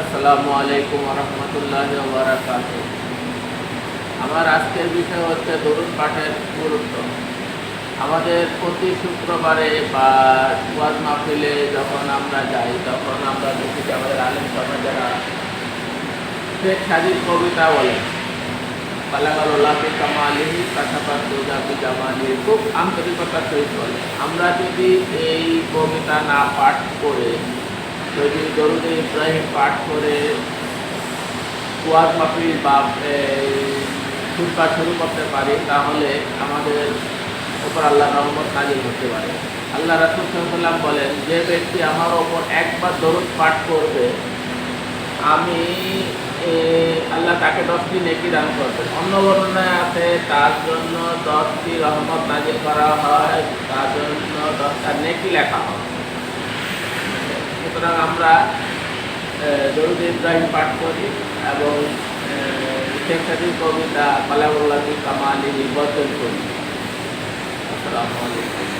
আসসালামু আলাইকুম রহমতুল্লাহ বারাকাত আমার আজকের বিষয় হচ্ছে দরুদ পাঠের গুরুত্ব। আমাদের প্রতি শুক্রবারে বা ওয়াজ মাহফিলে যখন আমরা যাই, তখন আমরা দেখি যে আমাদের আলেম সমাজেরা শেখ সাজিদ কবিতা বলে। পালাগালি কামালিহি জামালি, খুব আন্তরিকতার সহিত বলে। আমরা যদি এই কবিতা না পাঠ করে যদি দরুদ ইব্রাহিম পাঠ করে ওয়াজ মাহফিল বা সুরকা শুরু করতে পারি, তাহলে আমাদের উপর আল্লাহ রহমত নাজিল হতে পারে। আল্লাহ রাসুল বলেন, যে ব্যক্তি আমার ওপর একবার দরুদ পাঠ করবে, আমি আল্লাহ তাকে দশটি নেকি দান করবেন। অন্য বর্ণনায় আছে, তার জন্য দশটি রহমত নাজিল করা হয়, তার জন্য দশটা নেকি লেখা হয়। সুতরাং আমরা দরুদ ইব্রাহিম পাঠ করি এবং শেখ কবিতা পালাউল্লাহ কামালি নির্বাচন করি। আসসালামু আলাইকুম।